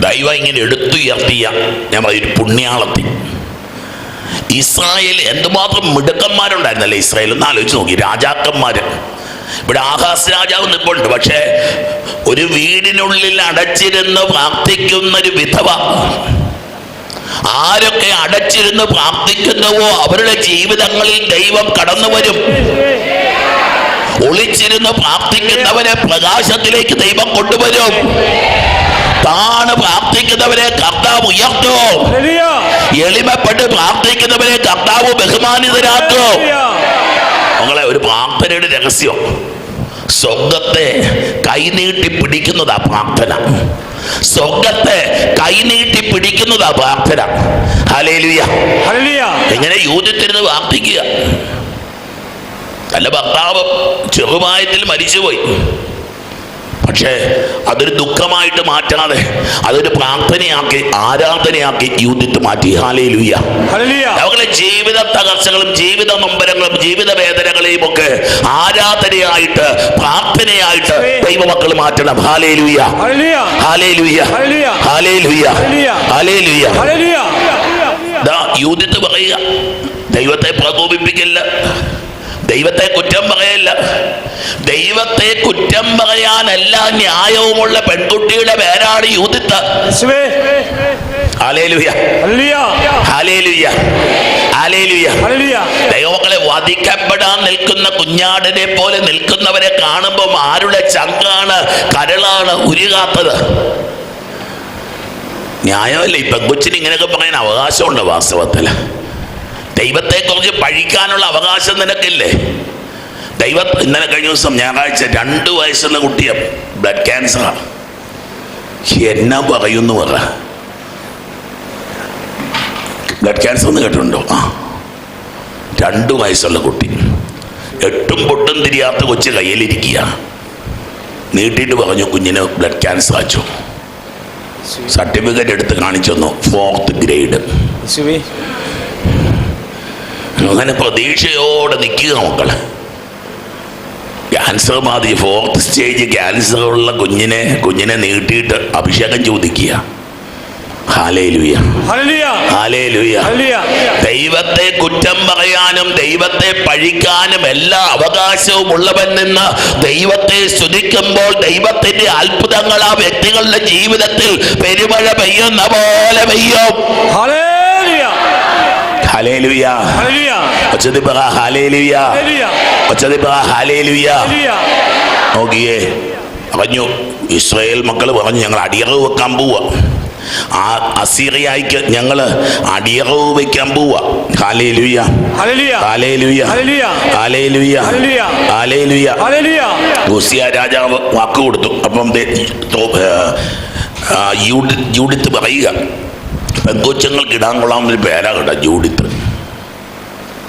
ദൈവം ഇങ്ങനെ എടുത്തുയർത്തിയ ഞാൻ ഒരു പുണ്യാളത്തി ഇസ്രായേൽ എന്തുമാത്രം മിടുക്കന്മാരുണ്ടായിരുന്നല്ലേ ഇസ്രായേൽ? ഒന്ന് ആലോചിച്ച് നോക്കി. രാജാക്കന്മാര്. ഇവിടെ ആഹാസ് രാജാവ് നിൽപ്പുണ്ട് പക്ഷേ ഒരു വീടിനുള്ളിൽ അടച്ചിരുന്ന് പ്രാർത്ഥിക്കുന്ന ഒരു വിധവ ആരൊക്കെ അടച്ചിരുന്ന് പ്രാർത്ഥിക്കുന്നുവോ അവരുടെ ജീവിതങ്ങളിൽ ദൈവം കടന്നു വരും. ഒളിച്ചിരുന്ന് പ്രാർത്ഥിക്കുന്നവരെ പ്രകാശത്തിലേക്ക് ദൈവം കൊണ്ടുവരും. താണ് പ്രാർത്ഥിക്കുന്നവരെ കർത്താവ് ഉയർത്തോ. എളിമപ്പെട്ട് പ്രാർത്ഥിക്കുന്നവരെ കർത്താവ് ബഹുമാനിതരാക്കോ. മകളെ ഒരു പ്രാർത്ഥനയുടെ രഹസ്യം. സ്വർഗത്തെ കൈനീട്ടി പിടിക്കുന്നതാ പ്രാർത്ഥന. സ്വർഗത്തെ കൈനീട്ടി പിടിക്കുന്നതാ പ്രാർത്ഥന. ഹലേലുയ എങ്ങനെ യൂതിത്തിരുന്ന് പ്രാർത്ഥിക്കുക? അല്ല ഭർത്താവ് ചെറുപ്രായത്തിൽ മരിച്ചുപോയി. പക്ഷേ അതൊരു ദുഃഖമായിട്ട് മാറ്റാതെ അതൊരു പ്രാർത്ഥനയാക്കി ആരാധനയാക്കി യൂതിട്ട് മാറ്റി. ഹാലയിലൂയ അവരുടെ ജീവിത തകർച്ചകളും ജീവിത നൊമ്പരങ്ങളും ജീവിത വേദനകളെയും ഒക്കെ ആരാധനയായിട്ട് പ്രാർത്ഥനയായിട്ട് ദൈവമക്കൾ മാറ്റണം. ഹാലയിലൂയ ഹാലയിലൂയ ഹാലയിലൂയ ഹാലയിലൂയ യൂതിത്ത് പറയുക. ദൈവത്തെ പ്രകോപിപ്പിക്കില്ല. ദൈവത്തെ കുറ്റം പറയല്ല. ദൈവത്തെ കുറ്റം പറയാനല്ല ന്യായവുമുള്ള പെൺകുട്ടിയുടെ പേരാണ് യൂതിത്ത. ദൈവമക്കളെ വധിക്കപ്പെടാൻ നിൽക്കുന്ന കുഞ്ഞാടിനെ പോലെ നിൽക്കുന്നവരെ കാണുമ്പോൾ ആരുടെ ചങ്കാണ് കരളാണ് ഉരുകാത്തത്? ന്യായമല്ലേ? ഈ പെൺകുച്ചിന് ഇങ്ങനെയൊക്കെ പറയാൻ അവകാശമുണ്ട് വാസ്തവത്തിൽ. ദൈവത്തെക്കുറിച്ച് പഴിക്കാനുള്ള അവകാശം നിനക്കില്ലേ? ദൈവ ഇന്നലെ കഴിഞ്ഞ ദിവസം ഞായറാഴ്ച രണ്ട് വയസ്സുള്ള കുട്ടിയെ ബ്ലഡ് ക്യാൻസറാണ് എന്നാ പറയുന്നു പറ. ബ്ലഡ് ക്യാൻസർ എന്ന് കേട്ടിട്ടുണ്ടോ? ആ. രണ്ട് വയസ്സുള്ള കുട്ടി. എട്ടും പൊട്ടും തിരിയാത്ത കൊച്ചു കയ്യിലിരിക്കുക. നീട്ടിയിട്ട് പറഞ്ഞു കുഞ്ഞിന് ബ്ലഡ് ക്യാൻസർ അച്ചു സർട്ടിഫിക്കറ്റ് എടുത്ത് കാണിച്ചു തന്നു ഫോർത്ത് ഗ്രേഡ്. അങ്ങനെ പ്രതീക്ഷയോടെ നിൽക്കുക മക്കൾ. ക്യാൻസർ ബാധി ഫോർത്ത് സ്റ്റേജ് ക്യാൻസർ ഉള്ള കുഞ്ഞിനെ കുഞ്ഞിനെ നീട്ടിയിട്ട് അഭിഷേകം ചോദിക്കുക. ദൈവത്തെ കുറ്റം പറയാനും ദൈവത്തെ പഴിക്കാനും എല്ലാ അവകാശവും ഉള്ളവൻ നിന്ന് ദൈവത്തെ സ്തുതിക്കുമ്പോൾ ദൈവത്തിന്റെ അത്ഭുതങ്ങൾ ആ വ്യക്തികളുടെ ജീവിതത്തിൽ പെരുമഴ പെയ്യുന്ന പോലെ പെയ്യും. ഹാലേലുയ ഒച്ചതി പറ ഹാലേലുയ ഒച്ചതി പറ ഹാലേലുയ നോക്കിയേ പറഞ്ഞു ഇസ്രയേൽ മക്കൾ പറഞ്ഞു ഞങ്ങൾ അടിയറവ് വെക്കാൻ പോവാ. ആ അസീറിയായിക്ക് ഞങ്ങൾ അടിയറവ് വെക്കാൻ പോവാ. ഹാലേലുയ ഹാലേലുയ ഹാലേലുയ ഹാലേലുയ റൂസിയ രാജാവ് വാക്ക് കൊടുത്തു. അപ്പം യൂഡിത്ത് പറയുക. പെങ്കൊച്ചുങ്ങൾക്ക് ഇടാൻ കൊള്ളാവുന്നൊരു പേരാ കേട്ടോ ജൂഡിത്ത്.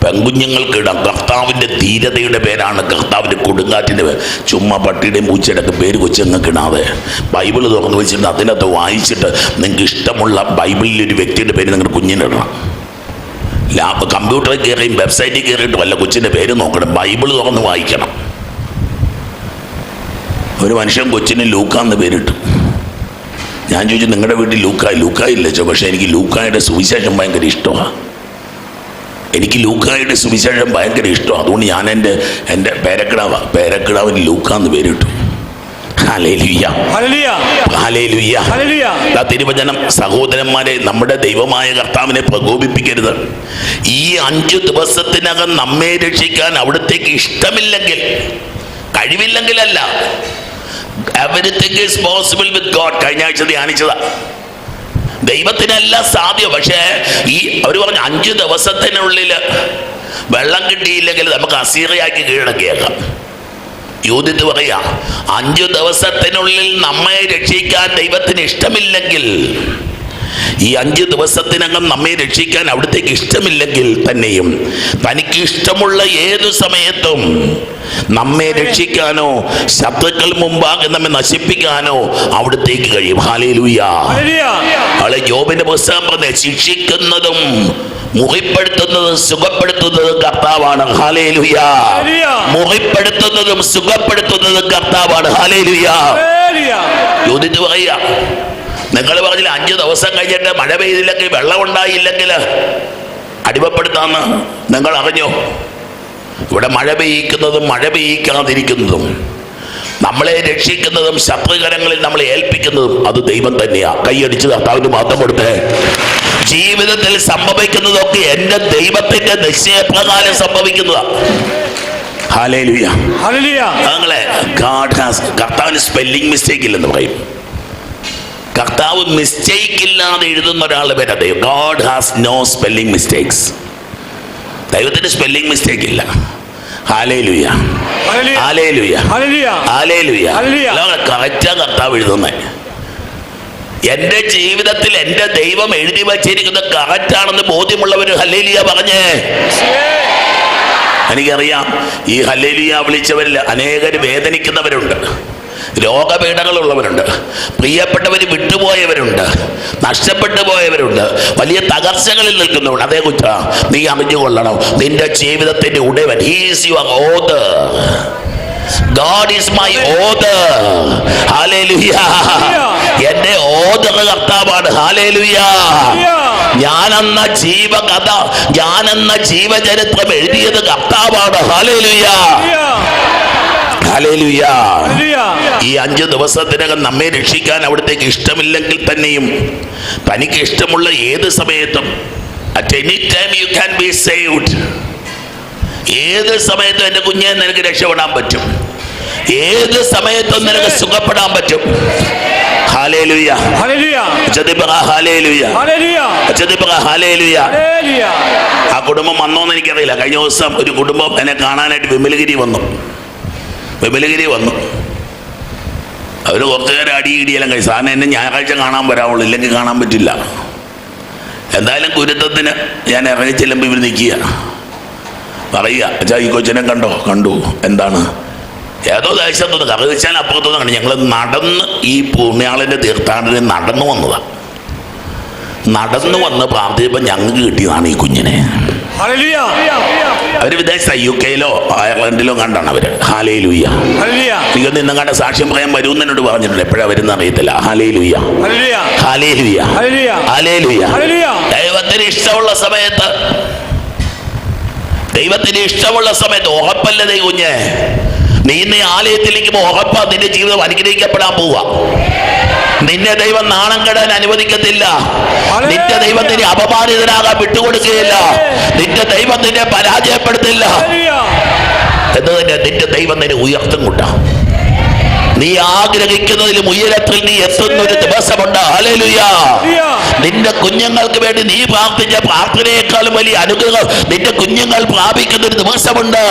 പെങ്കുഞ്ഞുങ്ങൾക്ക് ഇടാം. കർത്താവിന്റെ ധീരതയുടെ പേരാണ് കർത്താവിന്റെ കൊടുങ്കാറ്റിന്റെ പേര് ചുമ്മാ പട്ടിയുടെയും പൂച്ചയുടെയൊക്കെ പേര് കൊച്ചുങ്ങൾക്ക് ഇടാതെ. ബൈബിൾ തുറന്നു വെച്ചിട്ട് അതിനകത്ത് വായിച്ചിട്ട് നിങ്ങൾക്ക് ഇഷ്ടമുള്ള ബൈബിളിൽ ഒരു വ്യക്തിയുടെ പേര് നിങ്ങളുടെ കുഞ്ഞിനിടണം ലാബ് കമ്പ്യൂട്ടറിൽ കയറിയും വെബ്സൈറ്റിൽ കയറിയിട്ട് വല്ല കൊച്ചിന്റെ പേര് നോക്കണം. ബൈബിൾ തുറന്ന് വായിക്കണം. ഒരു മനുഷ്യൻ കൊച്ചിന് ലൂക്കാന്ന് പേരിട്ടു. ഞാൻ ചോദിച്ചു നിങ്ങളുടെ വീട്ടിൽ ലൂക്കായി? ലൂക്കായി ഇല്ല ചോ പക്ഷേ എനിക്ക് ലൂക്കായുടെ സുവിശേഷം ഭയങ്കര ഇഷ്ടമാണ് എനിക്ക് ലൂക്കായുടെ സുവിശേഷം ഭയങ്കര ഇഷ്ടമാണ് അതുകൊണ്ട് ഞാൻ എന്റെ എന്റെ പേരക്കിടാവ. പേരക്കിടാവിന് ലൂക്കാന്ന് പേരിട്ടു തിരുവചനം സഹോദരന്മാരെ നമ്മുടെ ദൈവമായ കർത്താവിനെ പ്രകോപിപ്പിക്കരുത്. ഈ അഞ്ചു ദിവസത്തിനകം നമ്മെ രക്ഷിക്കാൻ അവിടത്തേക്ക് ഇഷ്ടമില്ലെങ്കിൽ കഴിവില്ലെങ്കിലല്ല everything is possible with God കഴിഞ്ഞ ആഴ്ച ധ്യാനിച്ചതാ ദൈവത്തിനെല്ലാം സാധ്യം. പക്ഷേ ഈ അവർ പറഞ്ഞു അഞ്ച് ദിവസത്തിനുള്ളിൽ വെള്ളം കിട്ടിയില്ലെങ്കിൽ നമുക്ക് അസീറിയാക്കി കീഴടക്കിയേക്കാം യൂതിത്ത് പറയാ അഞ്ചു ദിവസത്തിനുള്ളിൽ നമ്മെ രക്ഷിക്കാൻ ദൈവത്തിന് ഇഷ്ടമില്ലെങ്കിൽ ഈ അഞ്ച് ദിവസത്തിനകം നമ്മെ രക്ഷിക്കാൻ അവിടത്തേക്ക് ഇഷ്ടമില്ലെങ്കിൽ തന്നെയും തനിക്ക് ഇഷ്ടമുള്ള ഏതു സമയത്തും നമ്മെ രക്ഷിക്കാനോ ശത്രുക്കൾ മുമ്പാകെ നമ്മെ നശിപ്പിക്കാനോ അവിടത്തേക്ക് കഴിയും. ഹാലേലുയാ അവളെ ജോബിന്റെ പുസ്തകം പറഞ്ഞ ശിക്ഷിക്കുന്നതും മുറിപ്പെടുത്തുന്നതും സുഖപ്പെടുത്തുന്നതും കർത്താവാണ്. ഹാലേലുയാ മുറിപ്പെടുത്തുന്നതും സുഖപ്പെടുത്തുന്നതും കർത്താവാണ്. ഹാലേലുയാ യോജിച്ച് പറയുക നിങ്ങൾ പറഞ്ഞില്ല അഞ്ച് ദിവസം കഴിഞ്ഞിട്ട് മഴ പെയ്തില്ലെങ്കിൽ വെള്ളം ഉണ്ടായില്ലെങ്കിൽ അടിമപ്പെടുത്താന്ന് നിങ്ങൾ അറിഞ്ഞോ? ഇവിടെ മഴ പെയ്യിക്കുന്നതും മഴ പെയ്യിക്കാതിരിക്കുന്നതും നമ്മളെ രക്ഷിക്കുന്നതും ശത്രുകരങ്ങളിൽ നമ്മളെ ഏൽപ്പിക്കുന്നതും അത് ദൈവം തന്നെയാ. കൈയടിച്ച് കർത്താവിന് മാത്രം കൊടുത്തേ. ജീവിതത്തിൽ സംഭവിക്കുന്നതൊക്കെ എന്റെ ദൈവത്തിന്റെ നിശ്ചയപ്രകാരം സംഭവിക്കുന്നതാണ് കർത്താവിന് സ്പെല്ലിംഗ് മിസ്റ്റേക്ക് ഇല്ലെന്ന് പറയും. കർത്താവ് മിസ്റ്റേക്ക് ഇല്ലാതെ എഴുതുന്ന ഒരാളുടെ പേര് ദൈവം. God has no spelling mistakes ദൈവത്തിന്റെ സ്പെല്ലിംഗ് മിസ്റ്റേക്ക് ഇല്ല. Hallelujah hallelujah hallelujah. കറക്റ്റാ കർത്താവ് എഴുതുന്നത് എന്റെ ജീവിതത്തിൽ എന്റെ ദൈവം എഴുതി വച്ചിരിക്കുന്നത് കറക്റ്റാണെന്ന് ബോധ്യമുള്ളവർ ഹല്ലേലിയ പറഞ്ഞേ. എനിക്കറിയാം ഈ ഹല്ലേലിയ വിളിച്ചവരിൽ അനേകർ വേദനിക്കുന്നവരുണ്ട്. രോഗപീഠകളുള്ളവരുണ്ട് പ്രിയപ്പെട്ടവർ വിട്ടുപോയവരുണ്ട്. നഷ്ടപ്പെട്ടു പോയവരുണ്ട്. വലിയ തകർച്ചകളിൽ നിൽക്കുന്നവരുണ്ട്. അതേ കുറ്റ നീ അറിഞ്ഞുകൊള്ളണം. നിന്റെ ജീവിതത്തിന്റെ ഉടവൻ he's your author God is my എന്റെ ഓദർ കർത്താവാണ്. ഹാലേലുയ ഞാനെന്ന ജീവകഥ ഞാനെന്ന ജീവചരിത്രം എഴുതിയത് കർത്താവാണ്. ഹാലേലുയാ ഹാലേലുയ ഈ അഞ്ച് ദിവസത്തിനകം നമ്മെ രക്ഷിക്കാൻ അവിടത്തേക്ക് ഇഷ്ടമില്ലെങ്കിൽ തന്നെയും തനിക്ക് ഇഷ്ടമുള്ള ഏത് സമയത്തും at any time you can be saved ഏത് സമയത്തും എന്റെ കുഞ്ഞെ നിനക്ക് രക്ഷപ്പെടാൻ പറ്റും. ഏത് സമയത്തും നിനക്ക് സുഖപ്പെടാൻ പറ്റും. ആ കുടുംബം വന്നോന്ന് എനിക്കറിയില്ല. കഴിഞ്ഞ ദിവസം ഒരു കുടുംബം എന്നെ കാണാനായിട്ട് വിമലഗിരി വന്നു. വിമലഗിരി വന്നു. അവർ കുറച്ചു നേരം അടി ഇടിയെല്ലാം കഴിച്ചു. സാറിന് എന്നെ ഞായറാഴ്ച കാണാൻ വരാവുള്ളൂ ഇല്ലെങ്കിൽ കാണാൻ പറ്റില്ല. എന്തായാലും കുരുത്തത്തിന് ഞാൻ ഇറങ്ങി ചെല്ലുമ്പോൾ ഇവർ നിൽക്കുക പറയുക അച്ഛാ ഈ കൊച്ചിനെ കണ്ടോ? കണ്ടു. എന്താണ്? ഏതോ ദേശത്തുനിന്ന് വെച്ചാൽ അപ്പുറത്തുനിന്ന് കണ്ടു ഞങ്ങൾ നടന്ന് ഈ പുണ്യാളിന്റെ തീർത്ഥാടനം നടന്നു വന്നതാണ് നടന്നു വന്ന് പ്രാർത്ഥിച്ചപ്പോൾ ഞങ്ങൾക്ക് കിട്ടിയതാണ് ഈ കുഞ്ഞിനെ. അവർ വിദേശ യു കെയിലോ അയർലൻഡിലോ കണ്ടാണ് അവർ. ഹാലേ ലുയ്യ നിങ്ങൾ നിന്നും കണ്ട സാക്ഷ്യം പറയാൻ വരും എന്നോട് പറഞ്ഞിട്ടുണ്ട്. എപ്പോഴാ വരുന്ന അറിയത്തില്ല. ഹാലേ ലുയ്യ ഹാലേ ലുയ്യ ഹാലേ ലുയ്യ ദൈവത്തിന് ഇഷ്ടമുള്ള സമയത്ത്. ദൈവത്തിന് ഇഷ്ടമുള്ള സമയത്ത് ഉറപ്പല്ല കുഞ്ഞ്? നീ ഇന്ന് ആലയത്തിലേക്ക് ഉറപ്പാ നിന്റെ ജീവിതം അനുഗ്രഹിക്കപ്പെടാൻ പോവാ. നിന്നെ ദൈവം നാണം കെടാൻ അനുവദിക്കത്തില്ല. നിന്റെ ദൈവം നിന്നെ അപമാനിതനാകാൻ വിട്ടുകൊടുക്കുകയില്ല. നിന്റെ ദൈവം നിന്നെ പരാജയപ്പെടുത്തില്ല. എന്ന് തന്നെ നിന്റെ ദൈവം നിന്നെ ഉയർത്തും കൂട്ടാം. നീ ആഗ്രഹിക്കുന്നതിലും ഉയരത്തിൽ നീ എത്തുന്ന ഒരു ദിവസമുണ്ട്. ഹല്ലേലൂയ. നിന്റെ കുഞ്ഞുങ്ങൾക്ക് വേണ്ടി നീ പ്രാർത്ഥിച്ച പ്രാർത്ഥനയെക്കാളും വലിയ അനുഗ്രഹം നിന്റെ കുഞ്ഞുങ്ങൾ പ്രാപിക്കുന്ന ഒരു ദിവസമുണ്ട്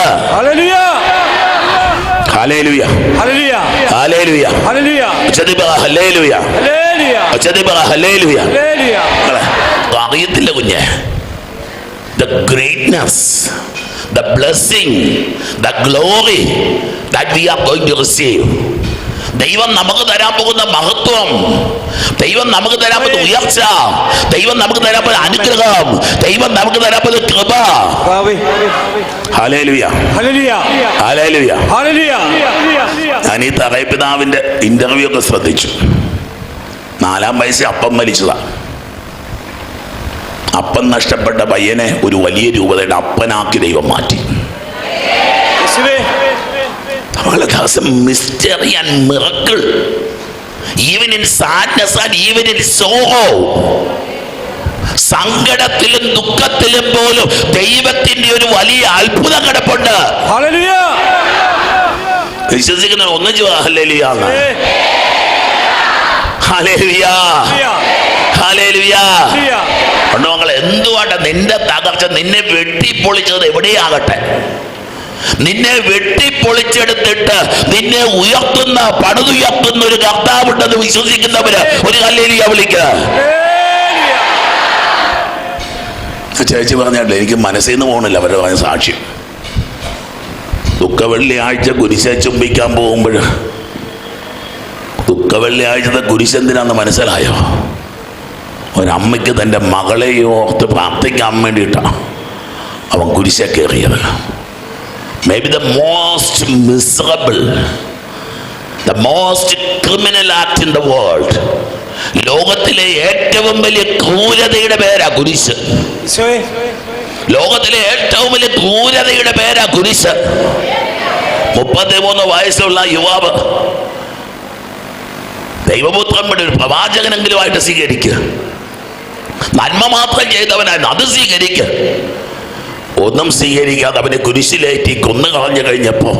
ഹല്ലേലൂയ ഹല്ലേലൂയ ഉച്ചത്തിൽ പറ ഹല്ലേലൂയ ഉച്ചത്തിൽ പറ ഹല്ലേലൂയ മക്കളെ, അറിയത്തില്ല കുഞ്ഞെ the greatness the blessing the receive ദൈവം നമുക്ക് തരാൻ പോകുന്ന മഹത്വം. ദൈവം നമുക്ക് തരാൻ പോകുന്ന ഉയർച്ച. ദൈവം നമുക്ക് തരാൻ പോകുന്ന അനുഗ്രഹം. ദൈവം നമുക്ക് തരാൻ പോകുന്ന കൃപ. ഹാലേലുയ ഹാലേലുയ ഞാൻ ഈ തറയപ്പിതാവിന്റെ ഇന്റർവ്യൂ ഒക്കെ ശ്രദ്ധിച്ചു. നാലാം വയസ്സിൽ അപ്പം മരിച്ചതാ. അപ്പം നഷ്ടപ്പെട്ട പയ്യനെ ഒരു വലിയ രൂപതയുടെ അപ്പനാക്കി ദൈവം മാറ്റി. Mystery and miracle even in sadness and even in sorrow സങ്കടത്തിലും ദുഃഖത്തിലും പോലും ദൈവത്തിന്റെ ഒരു വലിയ അത്ഭുതം കിടപ്പുണ്ട്. വിശ്വസിക്കുന്ന ഒന്നിച്ചു ഹല്ലേലൂയാന്ന് ഹല്ലേലൂയാ ഹല്ലേലൂയാ. പണ്ട് മക്കൾ എന്തുവാട്ടെ നിന്റെ തകർച്ച നിന്നെ വെട്ടിപ്പൊളിച്ചത് എവിടെയാകട്ടെ? നിന്നെ വെട്ടിപ്പൊളിച്ചെടുത്തിട്ട് നിന്നെ ഉയർത്തുന്ന പടുതുയർത്തുന്ന ഒരു കർത്താവുണ്ടെന്ന് വിശ്വസിക്കുന്നവര് ഒരു കല്ലേലിയ വിളിക്കുക ചേച്ചി പറഞ്ഞാട്ടില്ല എനിക്ക് മനസ്സിൽ നിന്ന് പോകണില്ല അവരുടെ പറഞ്ഞ സാക്ഷ്യം. ദുഃഖ വെള്ളിയാഴ്ച കുരിശെ ചുംബിക്കാൻ പോകുമ്പോൾ ദുഃഖ വെള്ളിയാഴ്ചത്തെ കുരിശെന്തിനാന്ന് മനസ്സിലായോ? ഒരമ്മയ്ക്ക് തന്റെ മകളെ ഓർത്ത് പ്രാർത്ഥിക്കാൻ വേണ്ടിയിട്ടാണ് അവൻ കുരിശ കയറിയത്. Maybe the most miserable the most criminal act in the world ലോകത്തിലെ ഏറ്റവും വലിയ ക്രൂരതയുടെ പേരാ കുരിശ്. ലോകത്തിലെ ഏറ്റവും വലിയ ക്രൂരതയുടെ പേരാ കുരിശ്. മുപ്പത്തിമൂന്ന് വയസ്സുള്ള യുവാവ് ദൈവപുത്രന്മാരുടെ ഒരു പ്രവാചകനെങ്കിലുമായിട്ട് സ്വീകരിക്കുക. നന്മ മാത്രം ചെയ്തവനായിരുന്നു അത് സ്വീകരിക്കുക. ഒന്നും സ്വീകരിക്കാതെ അവനെ കുരിശിലേറ്റി കൊന്നു കളഞ്ഞു കഴിഞ്ഞപ്പോ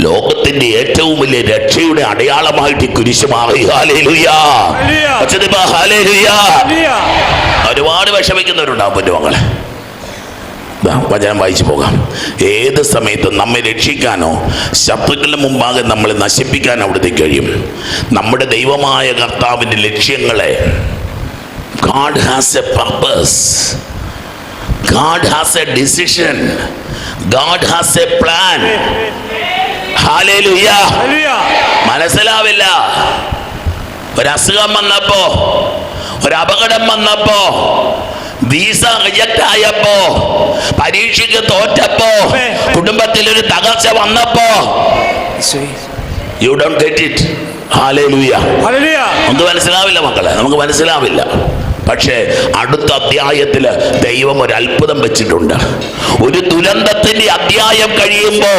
ലോകത്തിന്റെ ഏറ്റവും വലിയ രക്ഷയുടെ അടയാളമായിട്ട് കുരിശ് മാറി. ഒരുപാട് വിഷമിക്കുന്നവരുണ്ടാവും പൊന്നുമങ്ങളെ വചനം വായിച്ചു പോകാം. ഏത് സമയത്തും നമ്മെ രക്ഷിക്കാനോ ശത്രുക്കളുടെ മുമ്പാകെ നമ്മളെ നശിപ്പിക്കാനോ അവിടുത്തെ കഴിയും. നമ്മുടെ ദൈവമായ കർത്താവിന്റെ ലക്ഷ്യങ്ങളെ God has a purpose God has a decision God has a plan. മനസ്സിലാവില്ല? ഒരസുഖം വന്നപ്പോ ഒരപകടം വന്നപ്പോ വീസ റിജക്ട് ആയപ്പോ പരീക്ഷയ്ക്ക് തോറ്റപ്പോ കുടുംബത്തിൽ ഒരു തകർച്ച വന്നപ്പോ. You don't get it. നമുക്ക് മനസ്സിലാവില്ല മക്കളെ നമുക്ക് മനസ്സിലാവില്ല. പക്ഷേ അടുത്ത അധ്യായത്തിൽ ദൈവം ഒരു അത്ഭുതം വെച്ചിട്ടുണ്ട്. ഒരു ദുരന്തത്തിന്റെ അധ്യായം കഴിയുമ്പോൾ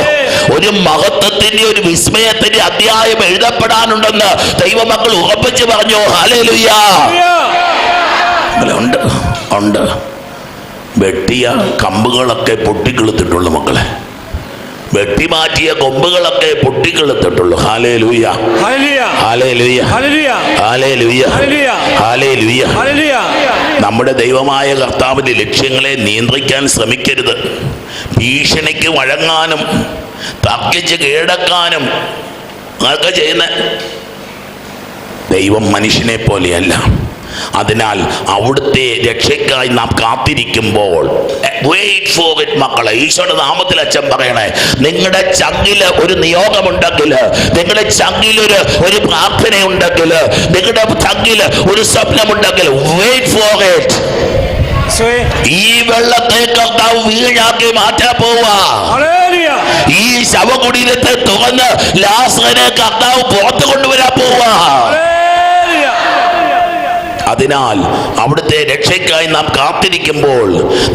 ഒരു മഹത്വത്തിന്റെ ഒരു വിസ്മയത്തിന്റെ അധ്യായം എഴുതപ്പെടാനുണ്ടെന്ന് ദൈവമക്കൾ ഉറപ്പിച്ച് പറഞ്ഞു. ഹാലേലുയ്യാ. ഉണ്ട്. ഉണ്ട് വെട്ടിയ കമ്പുകളൊക്കെ പൊട്ടിക്കെളുത്തിട്ടുള്ളു മക്കളെ. വെട്ടി മാറ്റിയ കൊമ്പുകളൊക്കെ പൊട്ടിക്കെളുത്തിട്ടുള്ളു. ഹാലേ ലൂയ. ഹാലേ ലൂയ. ഹാലേ ലൂയ. ഹാലേ ലൂയ നമ്മുടെ ദൈവമായ കർത്താവിന്റെ ലക്ഷ്യങ്ങളെ നിയന്ത്രിക്കാൻ ശ്രമിക്കരുത്. ഭീഷണിക്ക് വഴങ്ങാനും തർക്കിച്ച് കീഴടക്കാനും അതൊക്കെ ചെയ്യുന്ന ദൈവം മനുഷ്യനെ പോലെയല്ല. അതിനാൽ അവിടുത്തെ രക്ഷയ്ക്കായി നാം കാത്തിരിക്കുമ്പോൾ വെയിറ്റ് ഫോർ ഇറ്റ് മക്കളെ ഈശോയുടെ നാമത്തിൽ അച്ഛൻ പറയണേ നിങ്ങളുടെ ചങ്കിൽ ഒരു നിയോഗമുണ്ടെങ്കിൽ നിങ്ങളുടെ ചങ്ങിലൊരു ഒരു പ്രാർത്ഥനയുണ്ടെങ്കിൽ നിങ്ങളുടെ ചങ്ങിൽ ഒരു സ്വപ്നമുണ്ടെങ്കിൽ വെയിറ്റ് ഫോർ ഇറ്റ്. ഈ വെള്ളത്തെ കർത്താവ് വീഴാക്കി മാറ്റാൻ പോവാ. ഈ ശവകുടീരത്തെ തുറന്ന് ലാസനെ കർത്താവ് പുറത്തു കൊണ്ടുവരാൻ പോവാ. അതിനാൽ അവിടുത്തെ രക്ഷയ്ക്കായി നാം കാത്തിരിക്കുമ്പോൾ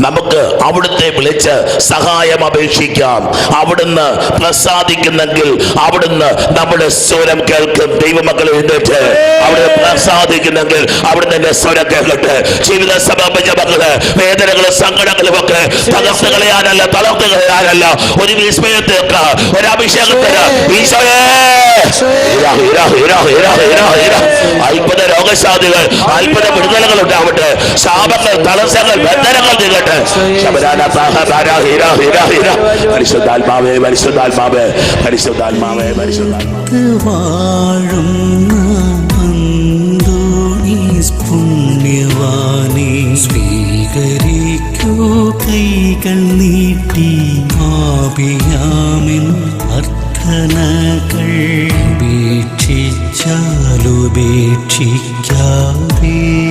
നമുക്ക് അവിടുത്തെ വിളിച്ച് സഹായം അപേക്ഷിക്കാം. അവിടുന്ന് പ്രസാദിക്കുന്നെങ്കിൽ അവിടുന്ന് നമ്മുടെ സ്വരം കേൾക്കും. ദൈവമക്കൾ എഴുന്നേറ്റ്. അവിടെ പ്രസാദിക്കുന്നെങ്കിൽ അവിടുന്ന് എന്റെ സ്വരം കേൾക്കട്ടെ. ജീവിത സമർപ്പിച്ച മക്കൾ വേദനകളും സങ്കടങ്ങളും ഒക്കെ തകർത്ത് കളയാനല്ല തളർത്ത് കളയാനല്ല ഒരു വിസ്മയത്തേക്ക ഒരു അഭിഷേകത്തിന് ഈശോയേ. അത്ഭുത രോഗശാന്തികൾ അത്ഭുത വിടുതലകൾ ഉണ്ടാവട്ടെ ശാപങ്ങൾ തടസ്സങ്ങൾ ബന്ധനങ്ങൾ നീങ്ങട്ടെ പരിശുദ്ധാത്മാവേ പരിശുദ്ധാത്മാവേ പരിശുദ്ധാത്മാവേ പുണ്യവാനെ സ്വീകരിക്കൂ കൈകൾ നീട്ടി ആപിയാമിൻ അർത്ഥനകൾ ഉപേക്ഷിച്ചാലുപേക്ഷിക്കാതെ